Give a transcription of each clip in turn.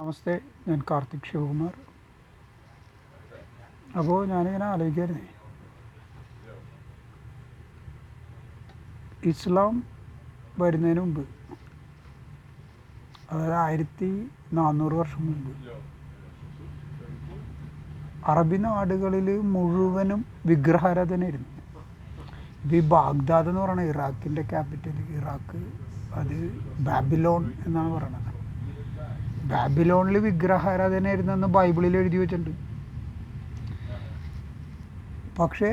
നമസ്തേ ഞാൻ കാർത്തിക് ശിവകുമാർ. അപ്പോൾ ഞാനിങ്ങനെ ആലോചിക്കായിരുന്നേ. ഇസ്ലാം വരുന്നതിന് മുമ്പ് അതായത് ആയിരത്തി നാനൂറ് വർഷം മുമ്പ് അറബി നാടുകളിൽ മുഴുവനും വിഗ്രഹാരാധനയായിരുന്നു. ഈ ബാഗ്ദാദ് എന്ന് പറയുന്നത് ഇറാഖിന്റെ ക്യാപിറ്റൽ ഇറാഖ് അത് ബാബിലോൺ എന്നാണ് പറയുന്നത്. ബാബിലോണിൽ വിഗ്രഹാരാധനയായിരുന്നെന്ന് ബൈബിളിൽ എഴുതി വെച്ചിട്ടുണ്ട്. പക്ഷേ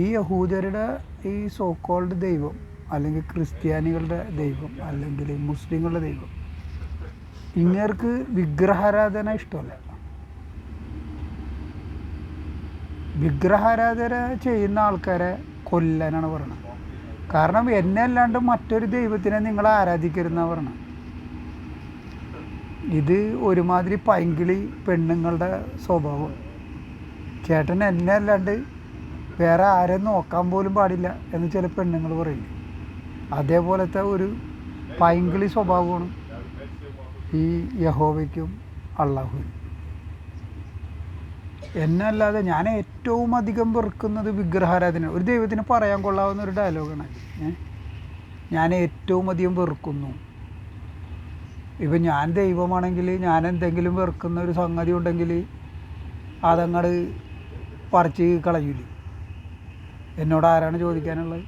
ഈ യഹൂദരുടെ ഈ സോക്കോൾഡ് ദൈവം അല്ലെങ്കിൽ ക്രിസ്ത്യാനികളുടെ ദൈവം അല്ലെങ്കിൽ മുസ്ലിങ്ങളുടെ ദൈവം ഇങ്ങർക്ക് വിഗ്രഹാരാധന ഇഷ്ടമല്ല. വിഗ്രഹാരാധന ചെയ്യുന്ന ആൾക്കാരെ കൊല്ലാനാണ് പറയുന്നത്. കാരണം എന്നെ അല്ലാണ്ട് മറ്റൊരു ദൈവത്തിനെ നിങ്ങൾ ആരാധിക്കരുതെന്നാണ് പറയണത് ഇത് ഒരുമാതിരി പൈങ്കിളി പെണ്ണുങ്ങളുടെ സ്വഭാവം. ചേട്ടൻ എന്നെ അല്ലാണ്ട് വേറെ ആരെ നോക്കാൻ പോലും പാടില്ല എന്ന് ചില പെണ്ണുങ്ങൾ പറയില്ലേ? അതേപോലത്തെ ഒരു പൈങ്കിളി സ്വഭാവമാണ് ഈ യഹോവയ്ക്കും അള്ളാഹുവിനും. എന്നെ അല്ലാതെ ഞാൻ ഏറ്റവും അധികം വെറുക്കുന്നത് വിഗ്രഹാരാധന ഒരു ദൈവത്തിന് പറയാൻ കൊള്ളാവുന്ന ഒരു ഡയലോഗാണ് ഞാൻ ഏറ്റവും അധികം വെറുക്കുന്നു. ഇപ്പം ഞാൻ ദൈവമാണെങ്കിൽ ഞാൻ എന്തെങ്കിലും വെറുക്കുന്ന ഒരു സംഗതി ഉണ്ടെങ്കിൽ അതങ്ങട് പറിച്ച് കളയൂലേ. എന്നോട് ആരാണ് ചോദിക്കാനുള്ളത്?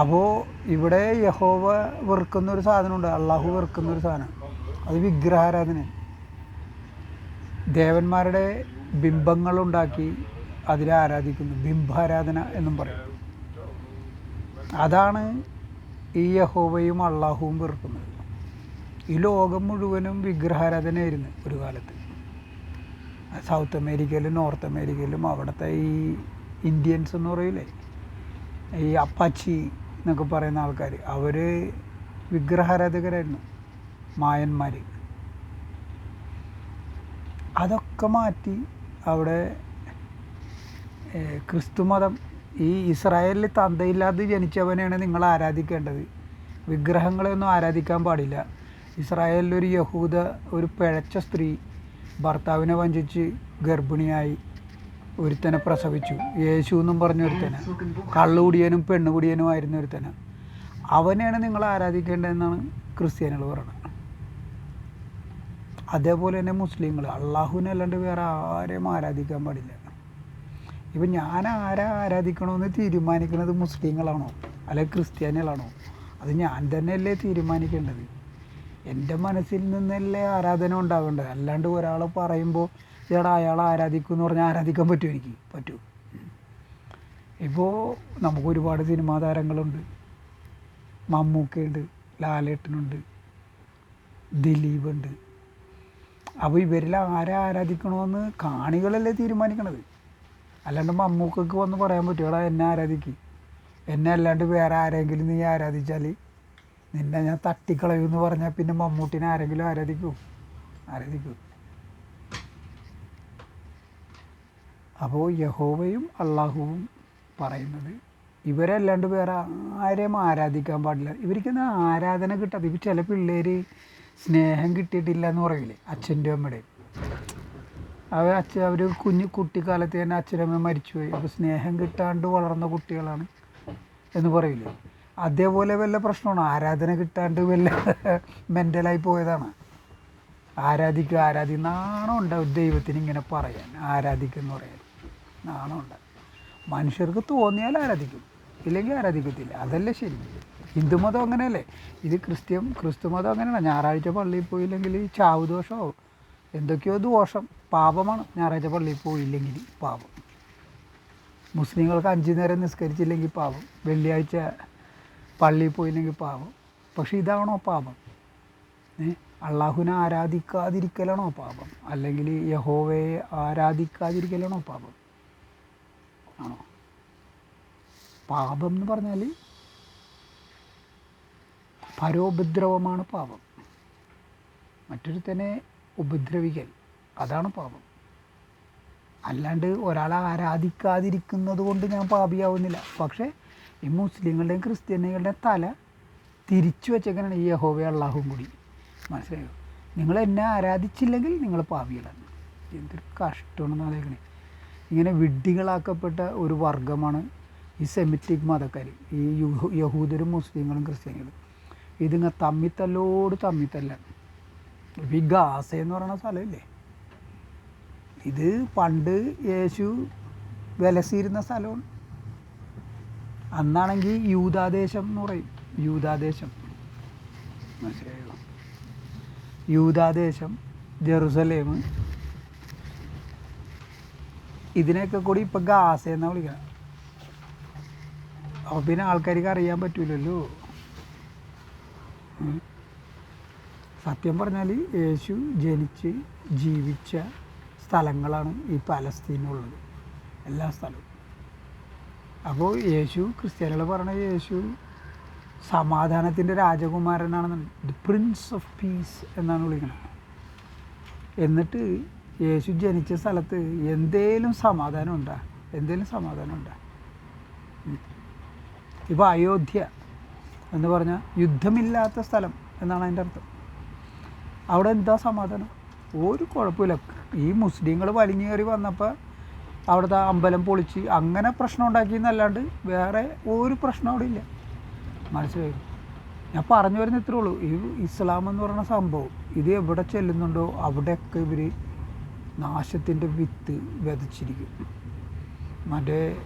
അപ്പോൾ ഇവിടെ യഹോവ വെറുക്കുന്ന ഒരു സാധനമുണ്ട്. അള്ളാഹു വെറുക്കുന്ന ഒരു സാധനം. അത് വിഗ്രഹാരാധന. ദേവന്മാരുടെ ബിംബങ്ങളുണ്ടാക്കി അതിനെ ആരാധിക്കുന്നു. ബിംബാരാധന എന്നും പറയും. അതാണ് ഈ യഹോവയും അള്ളാഹുവും വെറുക്കുന്നത് ഈ ലോകം മുഴുവനും വിഗ്രഹാരാധനയായിരുന്നു ഒരു കാലത്ത്. സൗത്ത് അമേരിക്കയിലും നോർത്ത് അമേരിക്കയിലും അവിടുത്തെ ഈ ഇന്ത്യൻസ് എന്ന് പറയില്ലേ ഈ അപ്പാച്ചി എന്നൊക്കെ പറയുന്ന ആൾക്കാർ അവർ വിഗ്രഹാരാധകരായിരുന്നു മായന്മാർ അതൊക്കെ മാറ്റി അവിടെ ക്രിസ്തുമതം ഈ ഇസ്രായേലിൽ തന്തയില്ലാതെ ജനിച്ചവനെയാണ് നിങ്ങൾ ആരാധിക്കേണ്ടത്. വിഗ്രഹങ്ങളെയൊന്നും ആരാധിക്കാൻ പാടില്ല. ഇസ്രായേലിൽ ഒരു യഹൂദ ഒരു പിഴച്ച സ്ത്രീ ഭർത്താവിനെ വഞ്ചിച്ച് ഗർഭിണിയായി ഒരുത്തനെ പ്രസവിച്ചു. യേശു എന്നും പറഞ്ഞ ഒരുത്തനെ. കള്ളുകുടിയനും പെണ്ണുകുടിയനുമായിരുന്ന ഒരുത്തനെ. അവനെയാണ് നിങ്ങൾ ആരാധിക്കേണ്ടതെന്നാണ് ക്രിസ്ത്യാനികൾ പറയുന്നത്. അതേപോലെ തന്നെ മുസ്ലിങ്ങൾ. അള്ളാഹുവിനെ അല്ലാണ്ട് വേറെ ആരെയും ആരാധിക്കാൻ പാടില്ല. ഇപ്പം ഞാൻ ആരാ ആരാധിക്കണമെന്ന് തീരുമാനിക്കുന്നത് മുസ്ലിങ്ങളാണോ? അല്ലെങ്കിൽ ക്രിസ്ത്യാനികളാണോ? അത് ഞാൻ തന്നെയല്ലേ തീരുമാനിക്കേണ്ടത്? എന്റെ മനസ്സിൽ നിന്നല്ലേ ആരാധന ഉണ്ടാവേണ്ടത്? അല്ലാണ്ട് ഒരാൾ പറയുമ്പോൾ ചേട്ടാ അയാൾ ആരാധിക്കും എന്ന് പറഞ്ഞാൽ ആരാധിക്കാൻ പറ്റുമോ എനിക്ക്? പറ്റൂ. ഇപ്പോൾ നമുക്ക് ഒരുപാട് സിനിമാ താരങ്ങളുണ്ട്. മമ്മൂക്കയുണ്ട് ലാലേട്ടനുണ്ട് ദിലീപുണ്ട്. അപ്പോൾ ഇവരിൽ ആരെ ആരാധിക്കണമെന്ന് കാണികളല്ലേ തീരുമാനിക്കണത്? അല്ലാണ്ട് മമ്മൂക്കക്ക് വന്ന് പറയാൻ പറ്റുമോടാ എന്നെ ആരാധിക്കും? എന്നെ അല്ലാണ്ട് വേറെ ആരെങ്കിലും നീ ആരാധിച്ചാൽ നിന്നെ ഞാൻ തട്ടിക്കളയുമെന്ന് പറഞ്ഞാൽ പിന്നെ മമ്മൂട്ടിനെ ആരെങ്കിലും ആരാധിക്കൂ? ആരാധിക്കൂ? അപ്പോൾ യഹോവയും അള്ളാഹുവും പറയുന്നത് ഇവരല്ലാണ്ട് വേറെ ആരെയും ആരാധിക്കാൻ പാടില്ല. ഇവർക്കൊന്നും ആരാധന കിട്ടാതെ ഇപ്പം ചില പിള്ളേർ സ്നേഹം കിട്ടിയിട്ടില്ല എന്ന് പറയില്ലേ അച്ഛന്റെ അമ്മയുടെയും. അവർ അച്ഛൻ അവർ കുഞ്ഞു കുട്ടിക്കാലത്ത് തന്നെ അച്ഛനമ്മ മരിച്ചുപോയി. അപ്പോൾ സ്നേഹം കിട്ടാണ്ട് വളർന്ന കുട്ടികളാണ് എന്ന് പറയില്ലേ? അതേപോലെ വല്ല പ്രശ്നമാണ്? ആരാധന കിട്ടാണ്ട് വല്ല മെന്റലായി പോയതാണ്. ആരാധിക്കുക ആരാധി നാണം ഉണ്ടാവും ദൈവത്തിന് ഇങ്ങനെ പറയാൻ. ആരാധിക്കുമെന്ന് പറയാൻ. നാണം ഉണ്ട് മനുഷ്യർക്ക് തോന്നിയാൽ ആരാധിക്കും. ഇല്ലെങ്കിൽ ആരാധിക്കത്തില്ല. അതല്ലേ ശരി. ഹിന്ദുമതം അങ്ങനെയല്ലേ? ഇത് ക്രിസ്ത്യം ക്രിസ്തു മതം അങ്ങനെയാണ്. ഞായറാഴ്ച പള്ളിയിൽ പോയില്ലെങ്കിൽ ചാവ് ദോഷമോ എന്തൊക്കെയോ ദോഷം. പാപമാണ്. ഞായറാഴ്ച പള്ളിയിൽ പോയില്ലെങ്കിൽ പാപം. മുസ്ലിങ്ങൾക്ക് അഞ്ചു നേരം നിസ്കരിച്ചില്ലെങ്കിൽ പാപം. വെള്ളിയാഴ്ച പള്ളിയിൽ പോയില്ലെങ്കിൽ പാപം. പക്ഷേ ഇതാണോ പാപം? ഏ? അള്ളാഹുവിനെ ആരാധിക്കാതിരിക്കലാണോ പാപം? അല്ലെങ്കിൽ യഹോവയെ ആരാധിക്കാതിരിക്കലാണോ പാപം? ആണോ? പാപം എന്ന് പറഞ്ഞാൽ പരോപദ്രവമാണ് പാപം. മറ്റൊരുത്തനെ ഉപദ്രവിക്കൽ. അതാണ് പാപം. അല്ലാണ്ട് ഒരാളെ ആരാധിക്കാതിരിക്കുന്നത് കൊണ്ട് ഞാൻ പാപിയാവുന്നില്ല. പക്ഷേ ഈ മുസ്ലിങ്ങളുടെയും ക്രിസ്ത്യാനികളുടെയും തല തിരിച്ചു വെച്ചേക്കാനാണ് ഈ യഹോവ അള്ളാഹും കൂടി. മനസ്സിലായോ? നിങ്ങൾ എന്നെ ആരാധിച്ചില്ലെങ്കിൽ നിങ്ങൾ പാവികളാണ് എന്തൊരു കഷ്ടമാണെന്ന് ആലോചിക്കണേ. ഇങ്ങനെ വിഡ്ഢികളാക്കപ്പെട്ട ഒരു വർഗമാണ് ഈ സെമിറ്റിക് മതക്കാർ ഈ യഹൂദരും മുസ്ലിങ്ങളും ക്രിസ്ത്യാനികളും. ഇതിങ്ങനെ തമ്മിത്തല്ലോട് തമ്മിത്തല്ലാണ് ഗാസ എന്ന് പറയുന്ന സ്ഥലമില്ലേ? ഇത് പണ്ട് യേശു വിലസിയിരുന്ന സ്ഥലമാണ്. അന്നാണെങ്കിൽ യൂതാദേശം എന്ന് പറയും. യൂതാദേശം. മനസ്സിലായോ? യൂതാദേശം ജെറുസലേം. ഇതിനെയൊക്കെ കൂടി ഇപ്പം ഗാസ എന്നാ വിളിക്കണം. അപ്പോൾ പിന്നെ ആൾക്കാർക്ക് അറിയാൻ പറ്റൂലല്ലോ. സത്യം പറഞ്ഞാൽ യേശു ജനിച്ച് ജീവിച്ച സ്ഥലങ്ങളാണ് ഈ പലസ്തീനുള്ളത്. എല്ലാ സ്ഥലവും. അപ്പോൾ യേശു ക്രിസ്ത്യാനികൾ പറഞ്ഞ യേശു സമാധാനത്തിന്റെ രാജകുമാരനാണെന്ന് ദി പ്രിൻസ് ഓഫ് പീസ് എന്നാണ് വിളിക്കുന്നത് എന്നിട്ട് യേശു ജനിച്ച സ്ഥലത്ത് എന്തേലും സമാധാനം ഉണ്ടാ? എന്തേലും സമാധാനം ഉണ്ടാ? ഇപ്പോൾ അയോധ്യ എന്ന് പറഞ്ഞാൽ യുദ്ധമില്ലാത്ത സ്ഥലം എന്നാണ് അതിന്റെ അർത്ഥം. അവിടെ എന്താ സമാധാനം? ഒരു കുഴപ്പമില്ല. ഈ മുസ്ലിങ്ങൾ വലിഞ്ഞു കയറി വന്നപ്പോൾ അവിടുത്തെ അമ്പലം പൊളിച്ച് അങ്ങനെ പ്രശ്നം ഉണ്ടാക്കി എന്നല്ലാണ്ട് വേറെ ഒരു പ്രശ്നം അവിടെ ഇല്ല. മനസ്സിലായി? ഞാൻ പറഞ്ഞു വരുന്ന ഇത്രേ ഉള്ളൂ. ഈ ഇസ്ലാം എന്ന് പറയുന്ന സംഭവം ഇത് എവിടെ ചെല്ലുന്നുണ്ടോ അവിടെയൊക്കെ ഇവർ നാശത്തിന്റെ വിത്ത് വിതച്ചിരിക്കും. മറ്റേ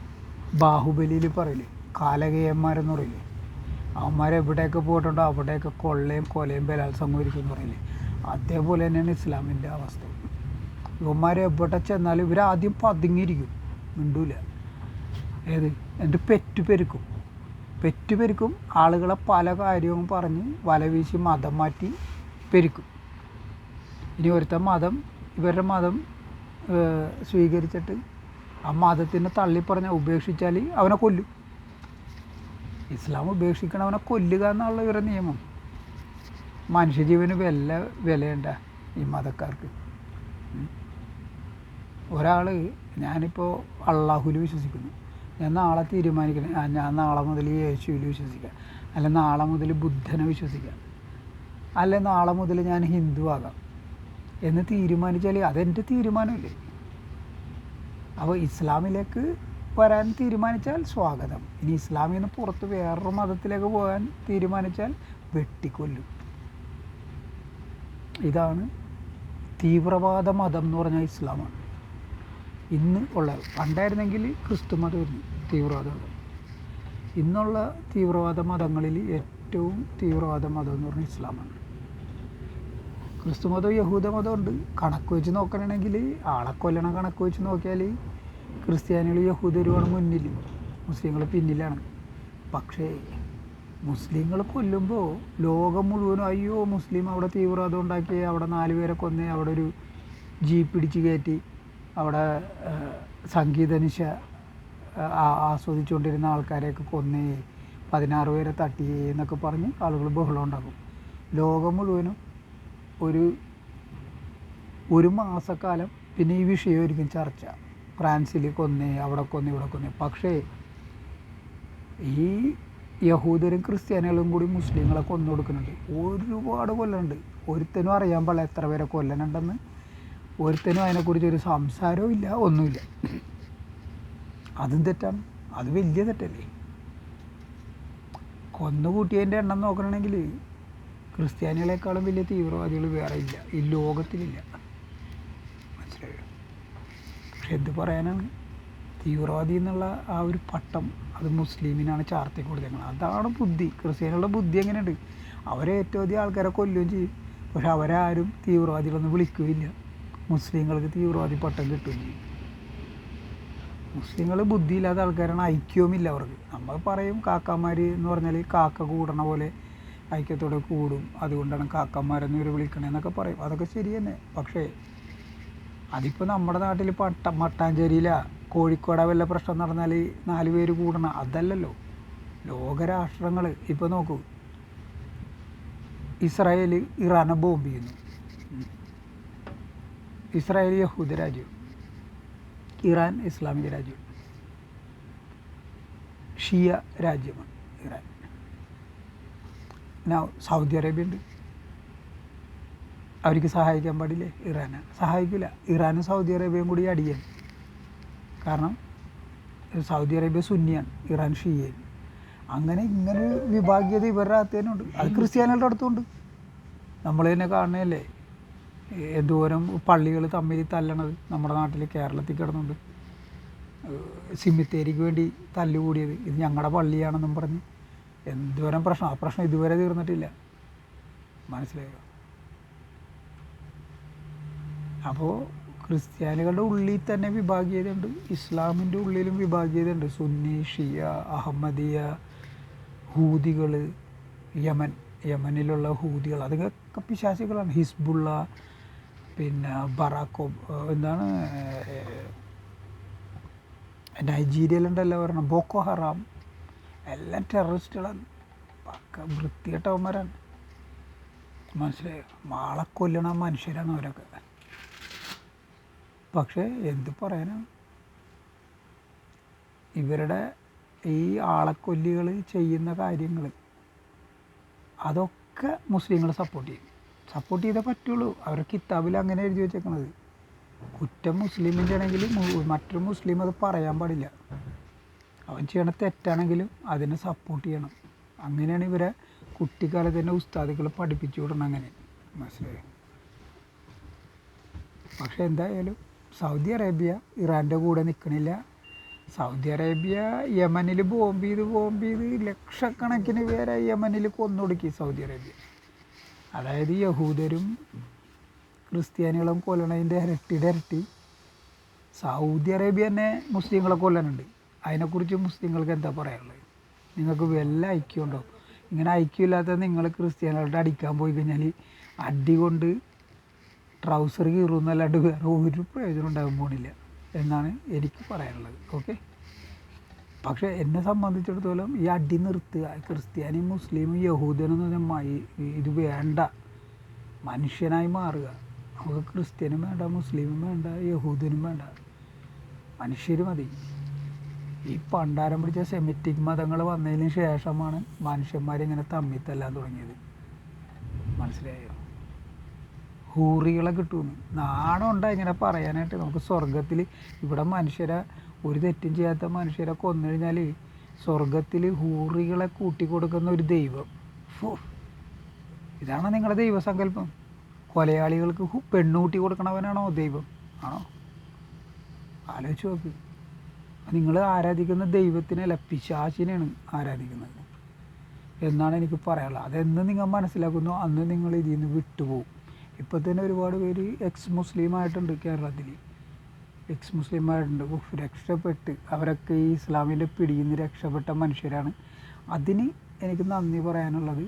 ബാഹുബലിയിൽ പറയില്ലേ കാലകേയന്മാരെന്ന് പറയില്ലേ? അവന്മാരെവിടെയൊക്കെ പോയിട്ടുണ്ടോ അവിടെയൊക്കെ കൊള്ളയും കൊലയും ബലാത്സംഗം ഇരിക്കും എന്ന് പറയില്ലേ? അതേപോലെ തന്നെയാണ് ഇസ്ലാമിന്റെ അവസ്ഥ. ഇവന്മാരെ എവിടെ ചെന്നാലും ഇവർ ആദ്യം പതുങ്ങിയിരിക്കും. മിണ്ടൂല. ഏത്? എന്നിട്ട് പെറ്റു പെരുക്കും. പെറ്റു പെരുക്കും. ആളുകളെ പല കാര്യവും പറഞ്ഞ് വല വീശി മതം മാറ്റി പെരുക്കും. ഇനി ഒരുത്ത മതം ഇവരുടെ മതം സ്വീകരിച്ചിട്ട് ആ മതത്തിനെ തള്ളിപ്പറഞ്ഞ ഉപേക്ഷിച്ചാൽ അവനെ കൊല്ലും. ഇസ്ലാം ഉപേക്ഷിക്കണവനെ കൊല്ലുക എന്നുള്ള ഇവരുടെ നിയമം. മനുഷ്യജീവന് വില വിലയുണ്ട ഈ മതക്കാർക്ക്. ഒരാൾ ഞാനിപ്പോൾ അള്ളാഹുൽ വിശ്വസിക്കുന്നു. ഞാൻ നാളെ തീരുമാനിക്കണം ഞാൻ നാളെ മുതൽ യേശുവിൽ വിശ്വസിക്കാം. അല്ല നാളെ മുതൽ ബുദ്ധനെ വിശ്വസിക്കാം. അല്ല നാളെ മുതൽ ഞാൻ ഹിന്ദു ആകാം. എന്ന് തീരുമാനിച്ചാൽ അതെന്റെ തീരുമാനമില്ലേ? അപ്പോൾ ഇസ്ലാമിലേക്ക് വരാൻ തീരുമാനിച്ചാൽ സ്വാഗതം. ഇനി ഇസ്ലാമിൽ നിന്ന് പുറത്ത് വേറൊരു മതത്തിലേക്ക് പോകാൻ തീരുമാനിച്ചാൽ വെട്ടിക്കൊല്ലും. ഇതാണ് തീവ്രവാദ മതം എന്ന് പറഞ്ഞാൽ ഇസ്ലാമാണ്. ഇന്ന് ഉള്ള പണ്ടായിരുന്നെങ്കിൽ ക്രിസ്തു മതമായിരുന്നു തീവ്രവാദ ഇന്നുള്ള തീവ്രവാദ മതങ്ങളിൽ ഏറ്റവും തീവ്രവാദ മതം എന്ന് പറഞ്ഞാൽ ഇസ്ലാമാണ്. ക്രിസ്തു മതവും യഹൂദ മതമുണ്ട് കണക്ക് വെച്ച് നോക്കണമെങ്കിൽ ആളെ കൊല്ലണ കണക്ക് വെച്ച് നോക്കിയാൽ ക്രിസ്ത്യാനികൾ യഹൂദരുമാണ് മുന്നിൽ മുസ്ലിങ്ങൾ പിന്നിലാണ്. പക്ഷേ മുസ്ലിങ്ങൾ കൊല്ലുമ്പോൾ ലോകം മുഴുവനും അയ്യോ മുസ്ലിം അവിടെ തീവ്രവാദം ഉണ്ടാക്കി അവിടെ നാല് പേരെ കൊന്നേ അവിടെ ഒരു ജീപ്പ് പിടിച്ച് കയറ്റി അവിടെ സംഗീത നിശ ആസ്വദിച്ചുകൊണ്ടിരുന്ന ആൾക്കാരെയൊക്കെ കൊന്നേ പതിനാറ് പേരെ തട്ടിയേ എന്നൊക്കെ പറഞ്ഞ് ആളുകൾ ബഹളം ഉണ്ടാക്കും. ലോകം മുഴുവനും ഒരു ഒരു മാസക്കാലം പിന്നെ ഈ വിഷയമായിരിക്കും ചർച്ച. ഫ്രാൻസിൽ കൊന്നേ അവിടെ കൊന്നേ ഇവിടെ കൊന്നേ. പക്ഷേ ഈ യഹൂദരും ക്രിസ്ത്യാനികളും കൂടി മുസ്ലിങ്ങളെ കൊന്നു കൊടുക്കുന്നുണ്ട് ഒരുപാട് കൊല്ലുന്നുണ്ട് ഒരുത്തനും അറിയാൻ പാടില്ല എത്ര പേരെ കൊല്ലനുണ്ടെന്ന് ഒരുത്തനും അതിനെക്കുറിച്ച് ഒരു സംസാരവും ഇല്ല ഒന്നുമില്ല. അതും തെറ്റാണ്. അത് വലിയ തെറ്റല്ലേ? കൊന്നുകൂട്ടിയതിന്റെ എണ്ണം നോക്കണമെങ്കിൽ ക്രിസ്ത്യാനികളെക്കാളും വലിയ തീവ്രവാദികൾ വേറെ ഇല്ല. ഈ ലോകത്തിലില്ല. മനസ്സിലായോ? പക്ഷെ എന്ത് പറയാനാണ്? തീവ്രവാദി എന്നുള്ള ആ ഒരു പട്ടം അത് മുസ്ലിമിനാണ് ചാർത്തി കൊടുത്തേക്കുന്നത് അതാണ് ബുദ്ധി. ക്രിസ്ത്യാനികളുടെ ബുദ്ധി എങ്ങനെയുണ്ട്? അവരെ ഏറ്റവും അധികം ആൾക്കാരെ കൊല്ലുകയും ചെയ്യും. പക്ഷെ അവരാരും തീവ്രവാദികളൊന്നും വിളിക്കുകയില്ല. മുസ്ലിങ്ങൾക്ക് തീവ്രവാദി പട്ടം കിട്ടുകയും ചെയ്യും. മുസ്ലിങ്ങൾ ബുദ്ധിയില്ലാത്ത ആൾക്കാരാണ്. ഐക്യവുമില്ല അവർക്ക്. നമ്മൾ പറയും കാക്കമാർ എന്ന് പറഞ്ഞാൽ കാക്ക കൂടണ പോലെ ഐക്യത്തോടെ കൂടും. അതുകൊണ്ടാണ് കാക്കന്മാരെന്ന് ഇവർ വിളിക്കണേന്നൊക്കെ പറയും. അതൊക്കെ ശരി തന്നെ പക്ഷേ അതിപ്പോൾ നമ്മുടെ നാട്ടിൽ പട്ട മട്ടാഞ്ചേരിയില. കോഴിക്കോട് വല്ല പ്രശ്നം നടന്നാൽ നാല് പേര് കൂടണം അതല്ലല്ലോ. ലോകരാഷ്ട്രങ്ങൾ ഇപ്പോൾ നോക്കൂ. ഇസ്രായേൽ ഇറാനെ ബോംബ് ചെയ്യുന്നു. ഇസ്രായേൽ യഹൂദ രാജ്യം ഇറാൻ ഇസ്ലാമിക രാജ്യം ഷിയ രാജ്യമാണ് ഇറാൻ. പിന്നെ സൗദി അറേബ്യ ഉണ്ട്. അവർക്ക് സഹായിക്കാൻ പാടില്ലേ? ഇറാനെ. സഹായിക്കില്ല. ഇറാനും സൗദി അറേബ്യയും കൂടി അടിയാൻ. കാരണം സൗദി അറേബ്യ സുന്നിയാണ് ഇറാൻ ഷിയൻ. അങ്ങനെ ഇങ്ങനെ വിഭാഗീയത ഇവരുടെ അകത്ത് തന്നെ ഉണ്ട് അത് ക്രിസ്ത്യാനികളുടെ അടുത്തുണ്ട് നമ്മൾ തന്നെ കാണുന്നതല്ലേ? എന്തോരം പള്ളികൾ തമ്മിൽ തല്ലണത് നമ്മുടെ നാട്ടിൽ കേരളത്തിൽ കിടന്നുണ്ട്. സിമിത്തേരിക്ക് വേണ്ടി തല്ലുകൂടിയത്. ഇത് ഞങ്ങളുടെ പള്ളിയാണെന്നും പറഞ്ഞ് എന്തോരം പ്രശ്നം. ആ പ്രശ്നം ഇതുവരെ തീർന്നിട്ടില്ല. മനസ്സിലായോ? അപ്പോൾ ക്രിസ്ത്യാനികളുടെ ഉള്ളിൽ തന്നെ വിഭാഗീയതയുണ്ട് ഇസ്ലാമിന്റെ ഉള്ളിലും വിഭാഗീയതയുണ്ട് സുന്നി ഷിയ അഹമ്മദിയ ഹൂതികൾ യമൻ യമനിലുള്ള ഹൂതികൾ. അതൊക്കെ പിശാസികളാണ് ഹിസ്ബുള്ള പിന്നെ ബറാക്കോ എന്താണ് നൈജീരിയയിലുണ്ടല്ലോ പറയണം ബോക്കോ ഹറാം. എല്ലാം ടെററിസ്റ്റുകളാണ്. പക്ക വൃത്തികെട്ടവന്മാരാണ്. മനസ്സിലായോ? മാളെ കൊല്ലണ മനുഷ്യരാണ് അവരൊക്കെ. പക്ഷേ എന്ത് പറയാനാണ് ഇവരുടെ ഈ ആളക്കൊല്ലികൾ ചെയ്യുന്ന കാര്യങ്ങൾ അതൊക്കെ മുസ്ലിങ്ങൾ സപ്പോർട്ട് ചെയ്യും. സപ്പോർട്ട് ചെയ്തേ പറ്റുള്ളൂ. അവരുടെ കിതാബിൽ അങ്ങനെ എഴുതി വെച്ചേക്കണത്. കുറ്റം മുസ്ലിമിന്റെ ആണെങ്കിൽ മറ്റൊരു മുസ്ലിം അത് പറയാൻ പാടില്ല. അവൻ ചെയ്യണ തെറ്റാണെങ്കിലും അതിനെ സപ്പോർട്ട് ചെയ്യണം. അങ്ങനെയാണ് ഇവരെ കുട്ടിക്കാലത്ത് തന്നെ ഉസ്താദികൾ പഠിപ്പിച്ചു വിടണം അങ്ങനെ. മനസ്സിലായി? പക്ഷെ എന്തായാലും സൗദി അറേബ്യ ഇറാന്റെ കൂടെ നിൽക്കണില്ല സൗദി അറേബ്യ യമനിൽ ബോംബ് ചെയ്ത് ബോംബ് ചെയ്ത് ലക്ഷക്കണക്കിന് പേരെ യമനിൽ കൊന്നൊടുക്കി സൗദി അറേബ്യ. അതായത് യഹൂദരും ക്രിസ്ത്യാനികളും കൊല്ലണതിന്റെ ഇരട്ടിയുടെ ഇരട്ടി സൗദി അറേബ്യ തന്നെ മുസ്ലിങ്ങളെ കൊല്ലനുണ്ട് അതിനെക്കുറിച്ച് മുസ്ലിങ്ങൾക്ക് എന്താ പറയാനുള്ളത്? നിങ്ങൾക്ക് വല്ല ഐക്യമുണ്ടോ ഇങ്ങനെ ഐക്യമില്ലാത്ത നിങ്ങൾ ക്രിസ്ത്യാനികളുടെ അടിക്കാൻ പോയി കഴിഞ്ഞാൽ അടി കൊണ്ട് ട്രൗസർ കീറുന്നല്ലാണ്ട് വേറെ ഒരു പ്രയോജനം ഉണ്ടാകാൻ പോണില്ല എന്നാണ് എനിക്ക് പറയാനുള്ളത്. ഓക്കെ പക്ഷേ എന്നെ സംബന്ധിച്ചിടത്തോളം ഈ അടി നിർത്തുക ക്രിസ്ത്യാനി മുസ്ലിം യഹൂദൻ എന്ന് പറഞ്ഞാൽ ഇത് വേണ്ട. മനുഷ്യനായി മാറുക. നമുക്ക് ക്രിസ്ത്യനും വേണ്ട മുസ്ലിമും വേണ്ട യഹൂദനും വേണ്ട. മനുഷ്യർ മതി. ഈ പണ്ടാരം പിടിച്ച സെമിറ്റിക് മതങ്ങൾ വന്നതിന് ശേഷമാണ് മനുഷ്യന്മാരിങ്ങനെ തമ്മിൽ തല്ലാൻ തുടങ്ങിയത്. മനസ്സിലായോ? ഹൂറികളെ കിട്ടുമെന്ന്. നാണം ഉണ്ടാ ഇങ്ങനെ പറയാനായിട്ട്? നമുക്ക് സ്വർഗത്തിൽ ഇവിടെ മനുഷ്യരെ ഒരു തെറ്റും ചെയ്യാത്ത മനുഷ്യരെ കൊന്നു കഴിഞ്ഞാൽ സ്വർഗത്തിൽ ഹൂറികളെ കൂട്ടിക്കൊടുക്കുന്ന ഒരു ദൈവം. ഇതാണ് നിങ്ങളുടെ ദൈവസങ്കല്പം? കൊലയാളികൾക്ക് പെണ്ണൂട്ടി കൊടുക്കണവനാണോ ദൈവം? ആണോ? ആലോചിച്ച് നോക്ക്. നിങ്ങൾ ആരാധിക്കുന്ന ദൈവത്തിനല്ല പിശാചിനെയാണ് ആരാധിക്കുന്നത്. എന്നാണ് എനിക്ക് പറയാനുള്ളത്. അതെന്ന് നിങ്ങൾ മനസ്സിലാക്കുന്നു? അന്ന് നിങ്ങൾ ഇതിൽ നിന്ന് വിട്ടുപോകും. ഇപ്പോൾ തന്നെ ഒരുപാട് പേര് എക്സ് മുസ്ലിം ആയിട്ടുണ്ട് കേരളത്തിൽ. എക്സ് മുസ്ലിം ആയിട്ടുണ്ട് രക്ഷപ്പെട്ട് അവരൊക്കെ ഈ ഇസ്ലാമിന്റെ പിടിയിൽ രക്ഷപ്പെട്ട മനുഷ്യരാണ്. അതിന് എനിക്ക് നന്ദി പറയാനുള്ളത്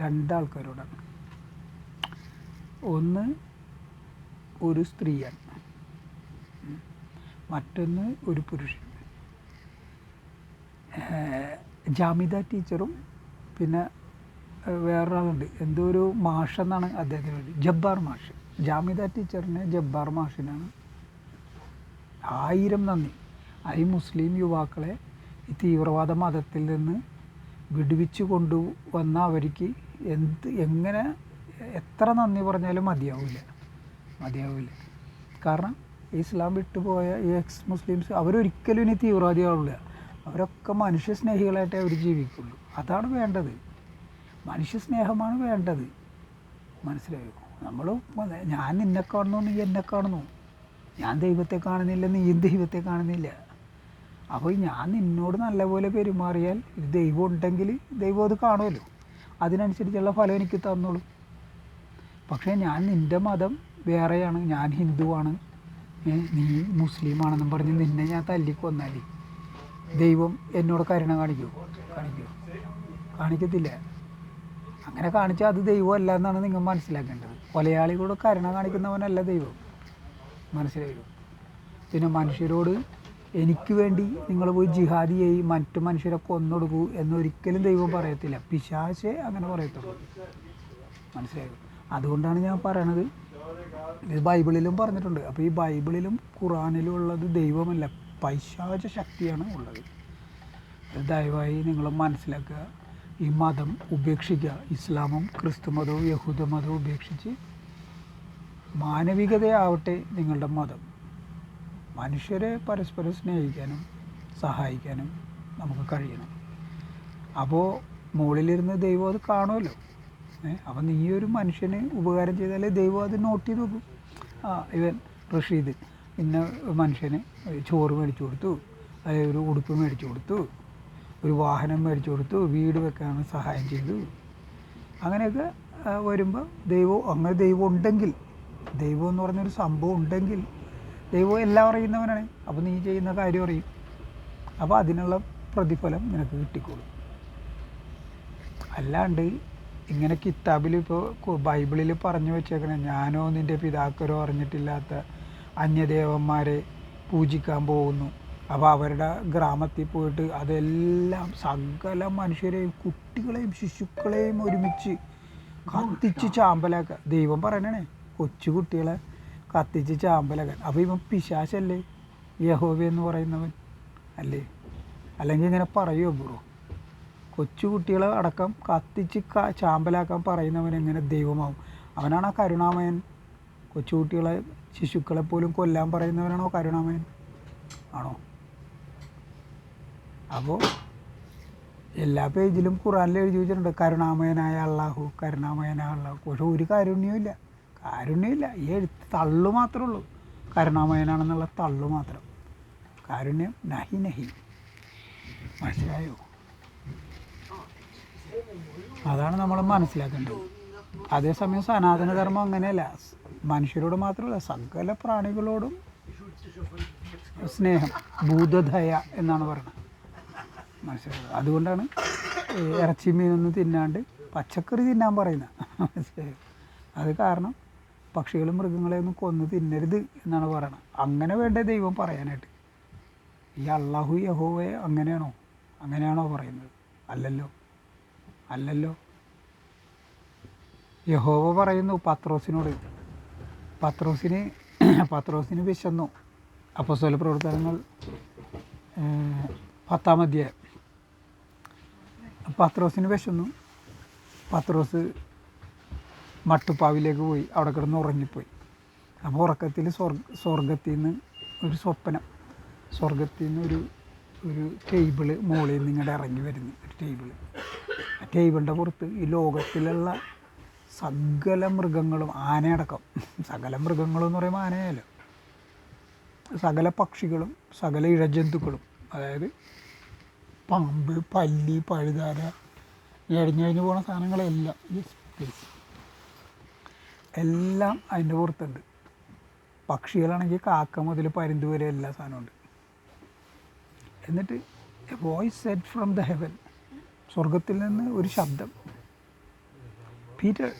രണ്ടാൾക്കാരോടാണ്. ഒന്ന് ഒരു സ്ത്രീയാണ്. മറ്റൊന്ന് ഒരു പുരുഷൻ. ജാമിത ടീച്ചറും പിന്നെ വേറൊരാളുണ്ട്. എന്തോ ഒരു മാഷെന്നാണ് അദ്ദേഹത്തിന് വേണ്ടി ജബ്ബാർ മാഷ്. ജാമിദ ടീച്ചറിനെ ജബ്ബാർ മാഷിനാണ്. ആയിരം നന്ദി. ഐ മുസ്ലിം യുവാക്കളെ ഈ തീവ്രവാദ മതത്തിൽ നിന്ന് വിടുവിച്ചു കൊണ്ടുവന്ന അവർക്ക് എന്ത് എങ്ങനെ എത്ര നന്ദി പറഞ്ഞാലും മതിയാവില്ല. മതിയാവില്ല. കാരണം ഇസ്ലാം വിട്ടുപോയ ഈ എക്സ് മുസ്ലിംസ് അവരൊരിക്കലും ഇനി തീവ്രവാദിയാവില്ല അവരൊക്കെ മനുഷ്യ സ്നേഹികളായിട്ടേ അവർ ജീവിക്കുള്ളൂ. അതാണ് വേണ്ടത്. മനുഷ്യ സ്നേഹമാണ് വേണ്ടത്. മനസ്സിലായോ? നമ്മൾ ഞാൻ നിന്നെ കാണുന്നു നീ എന്നെ കാണുന്നു. ഞാൻ ദൈവത്തെ കാണുന്നില്ല നീയും ദൈവത്തെ കാണുന്നില്ല. അപ്പോൾ ഞാൻ നിന്നോട് നല്ലപോലെ പെരുമാറിയാൽ ഇത് ദൈവം ഉണ്ടെങ്കിൽ ദൈവം അത് കാണുമല്ലോ. അതിനനുസരിച്ചുള്ള ഫലം എനിക്ക് തന്നോളൂ. പക്ഷേ ഞാൻ നിന്റെ മതം വേറെയാണ് ഞാൻ ഹിന്ദുവാണ്. നീ മുസ്ലിമാണെന്നും പറഞ്ഞ് നിന്നെ ഞാൻ തല്ലിക്കൊന്നാൽ ദൈവം എന്നോട് കരുണ കാണിക്കുമോ കാണിക്കുമോ കാണിക്കത്തില്ല. അങ്ങനെ കാണിച്ചാൽ അത് ദൈവം അല്ല എന്നാണ് നിങ്ങൾ മനസ്സിലാക്കേണ്ടത്. കൊലയാളികളോട് കരുണ കാണിക്കുന്നവനല്ല ദൈവം. മനസ്സിലായോ? പിന്നെ മനുഷ്യരോട് എനിക്ക് വേണ്ടി നിങ്ങൾ പോയി ജിഹാദി ചെയ്യും മറ്റു മനുഷ്യരെ കൊന്നൊടുക്കൂ എന്നൊരിക്കലും ദൈവം പറയത്തില്ല. പിശാശേ അങ്ങനെ പറയത്തുള്ളൂ. മനസ്സിലായോ? അതുകൊണ്ടാണ് ഞാൻ പറയണത്. ഇത് ബൈബിളിലും പറഞ്ഞിട്ടുണ്ട്. അപ്പോൾ ഈ ബൈബിളിലും ഖുറാനിലും ഉള്ളത് ദൈവമല്ല. പൈശാച ശക്തിയാണ് ഉള്ളത്. ദയവായി നിങ്ങൾ മനസ്സിലാക്കുക. ഈ മതം ഉപേക്ഷിക്കുക ഇസ്ലാമും ക്രിസ്തു മതവും യഹൂദ മതവും ഉപേക്ഷിച്ച് മാനവികതയാവട്ടെ നിങ്ങളുടെ മതം. മനുഷ്യരെ പരസ്പരം സ്നേഹിക്കാനും സഹായിക്കാനും നമുക്ക് കഴിയണം. അപ്പോൾ മുകളിലിരുന്ന് ദൈവം അത് കാണുമല്ലോ. അപ്പം നീ ഒരു മനുഷ്യന് ഉപകാരം ചെയ്താലേ ദൈവം അത് നോട്ട് ചെയ്ത് നോക്കും. ആ ഇവൻ റഷീദ് ഇന്ന മനുഷ്യന് ചോറ് മേടിച്ചു കൊടുത്തു അല്ലെങ്കിൽ ഒരു ഉടുപ്പ് മേടിച്ചു കൊടുത്തു ഒരു വാഹനം മേടിച്ചു കൊടുത്തു വീട് വെക്കാൻ സഹായം ചെയ്തു. അങ്ങനെയൊക്കെ വരുമ്പോൾ ദൈവം അങ്ങനെ ദൈവം ഉണ്ടെങ്കിൽ ദൈവം എന്ന് പറഞ്ഞൊരു സംഭവം ഉണ്ടെങ്കിൽ ദൈവം എല്ലാം അറിയുന്നവനാണ്. അപ്പോൾ നീ ചെയ്യുന്ന കാര്യം അറിയും. അപ്പോൾ അതിനുള്ള പ്രതിഫലം നിനക്ക് കിട്ടിക്കോളും. അല്ലാണ്ട് ഇങ്ങനെ കിതാബിൽ ഇപ്പോൾ ബൈബിളിൽ പറഞ്ഞു വെച്ചേക്കണ ഞാനോ നിന്റെ പിതാക്കരോ അറിഞ്ഞിട്ടില്ലാത്ത അന്യദേവന്മാരെ പൂജിക്കാൻ പോകുന്നു. അപ്പോൾ അവരുടെ ഗ്രാമത്തിൽ പോയിട്ട് അതെല്ലാം സകല മനുഷ്യരെയും കുട്ടികളെയും ശിശുക്കളെയും ഒരുമിച്ച് കത്തിച്ച് ചാമ്പലാക്കുക ദൈവം പറയണേ കൊച്ചു കുട്ടികളെ കത്തിച്ച് ചാമ്പലാക്കാൻ അപ്പോൾ ഇവൻ പിശാശല്ലേ? യഹോവ എന്ന് പറയുന്നവൻ അല്ലേ? അല്ലെങ്കിൽ ഇങ്ങനെ പറയുമോ ബ്രോ? കൊച്ചു കുട്ടികളെ അടക്കം കത്തിച്ച് ചാമ്പലാക്കാൻ പറയുന്നവൻ എങ്ങനെ ദൈവമാവും? അവനാണ് ആ കരുണാമയൻ. കൊച്ചു കുട്ടികളെ ശിശുക്കളെ പോലും കൊല്ലാൻ പറയുന്നവനാണോ കരുണാമയൻ? ആണോ? അപ്പോൾ എല്ലാ പേജിലും ഖുറാനിൽ എഴുതി വെച്ചിട്ടുണ്ട് കരുണാമയനായ അള്ളാഹു കരുണാമയനായ അള്ളാഹു. പക്ഷെ ഒരു കാരുണ്യവും ഇല്ല. കാരുണ്യമില്ല ഈ എഴുത്ത് തള്ളു മാത്രമേ ഉള്ളൂ. കരുണാമയനാണെന്നുള്ള തള്ളു മാത്രം. കാരുണ്യം നഹി നഹി. മനസ്സിലായോ? അതാണ് നമ്മൾ മനസ്സിലാക്കേണ്ടത്. അതേസമയം സനാതനധർമ്മം അങ്ങനെയല്ല. മനുഷ്യരോട് മാത്രമല്ല സകല പ്രാണികളോടും സ്നേഹം ഭൂതദയ എന്നാണ് പറയുന്നത്. മനസ്സിലായത് അതുകൊണ്ടാണ് ഇറച്ചി മീനൊന്നും തിന്നാണ്ട് പച്ചക്കറി തിന്നാൻ പറയുന്നത് മനസ്സിലായോ. അത് കാരണം പക്ഷികളും മൃഗങ്ങളെയൊന്നും കൊന്നു തിന്നരുത് എന്നാണ് പറയുന്നത് അങ്ങനെ വേണ്ട ദൈവം പറയാനായിട്ട്. ഈ അള്ളാഹു യഹോവയെ അങ്ങനെയാണോ? അങ്ങനെയാണോ പറയുന്നത്? അല്ലല്ലോ. അല്ലല്ലോ. യഹോവ പറയുന്നു പത്രോസിനോട്. പത്രോസിന് പത്രോസിന് വിശന്നു. അപ്പസ്വല പ്രവർത്തനങ്ങൾ പത്താം അധ്യായം. പത്രോസിന് വിശന്നു. പത്രോസ് മട്ടുപ്പാവിലേക്ക് പോയി. അവിടെ കിടന്ന് ഉറങ്ങിപ്പോയി. അപ്പോൾ ഉറക്കത്തിൽ സ്വർഗ സ്വർഗത്തിൽ നിന്ന് ഒരു സ്വപ്നം. സ്വർഗത്തിൽ നിന്ന് ഒരു ഒരു ടേബിൾ മുകളിൽ നിന്ന് ഇങ്ങോട്ട് ഇറങ്ങി വരുന്നു. ഒരു ടേബിൾ. ആ ടേബിളിന്റെ പുറത്ത് ഈ ലോകത്തിലുള്ള സകല മൃഗങ്ങളും ആനയടക്കം. സകല മൃഗങ്ങളും എന്ന് പറയുമ്പോൾ ആനയല്ലോ. സകല പക്ഷികളും സകല ഇഴജന്തുക്കളും. അതായത് പാമ്പ് പല്ലി പഴുതാര. എഴഞ്ഞു കഴിഞ്ഞ് പോണ സാധനങ്ങളെല്ലാം. എല്ലാം അതിന്റെ പുറത്തുണ്ട്. പക്ഷികളാണെങ്കിൽ കാക്ക മുതൽ പരുന്ത് വരെ എല്ലാ സാധനമുണ്ട് എന്നിട്ട് a voice set from the heaven സ്വർഗത്തിൽ നിന്ന് ഒരു ശബ്ദം. Peter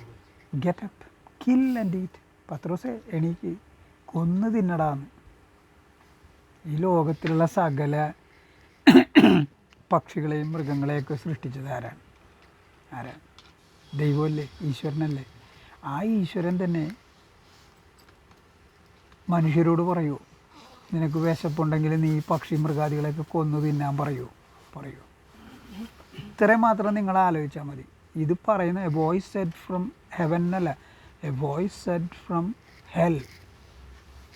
get up kill and eat പത്രോസെ എണീക്ക്. കൊന്നു തിന്നടാന്ന്. ഈ ലോകത്തിലുള്ള സകല പക്ഷികളെയും മൃഗങ്ങളെയൊക്കെ സൃഷ്ടിച്ചത് ആരാണ്? ആരാണ് ദൈവമല്ലേ? ഈശ്വരനല്ലേ? ആ ഈശ്വരൻ തന്നെ മനുഷ്യരോട് പറയൂ. നിനക്ക് വിശപ്പുണ്ടെങ്കിൽ നീ പക്ഷി മൃഗാദികളെയൊക്കെ കൊന്നു തിന്നാൻ പറയൂ. പറയൂ. ഇത്രയും മാത്രം നിങ്ങൾ ആലോചിച്ചാൽ മതി. ഇത് പറയുന്ന a voice set from heaven അല്ല. A voice set from hell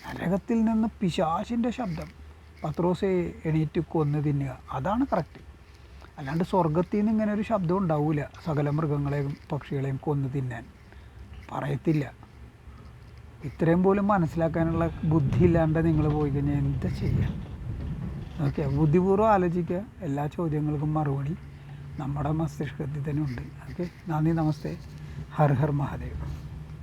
നരകത്തിൽ നിന്ന് പിശാശിന്റെ ശബ്ദം. പത്രോസെ എണീറ്റ് കൊന്നു തിന്നുക. അതാണ് കറക്റ്റ് അല്ലാണ്ട് സ്വർഗത്തിൽ നിന്ന് ഇങ്ങനെ ഒരു ശബ്ദം ഉണ്ടാവില്ല സകല മൃഗങ്ങളെയും പക്ഷികളെയും കൊന്നു തിന്നാൻ. പറയത്തില്ല. ഇത്രയും പോലും മനസ്സിലാക്കാനുള്ള ബുദ്ധി ഇല്ലാണ്ട് നിങ്ങൾ പോയി കഴിഞ്ഞാൽ എന്താ ചെയ്യുക ഓക്കെ ബുദ്ധിപൂർവം ആലോചിക്കുക. എല്ലാ ചോദ്യങ്ങൾക്കും മറുപടി നമ്മുടെ മസ്തിഷ്കത്തിൽ തന്നെ ഉണ്ട്. ഓക്കെ? നന്ദി നമസ്തേ. ഹർ ഹർ മഹാദേവ്.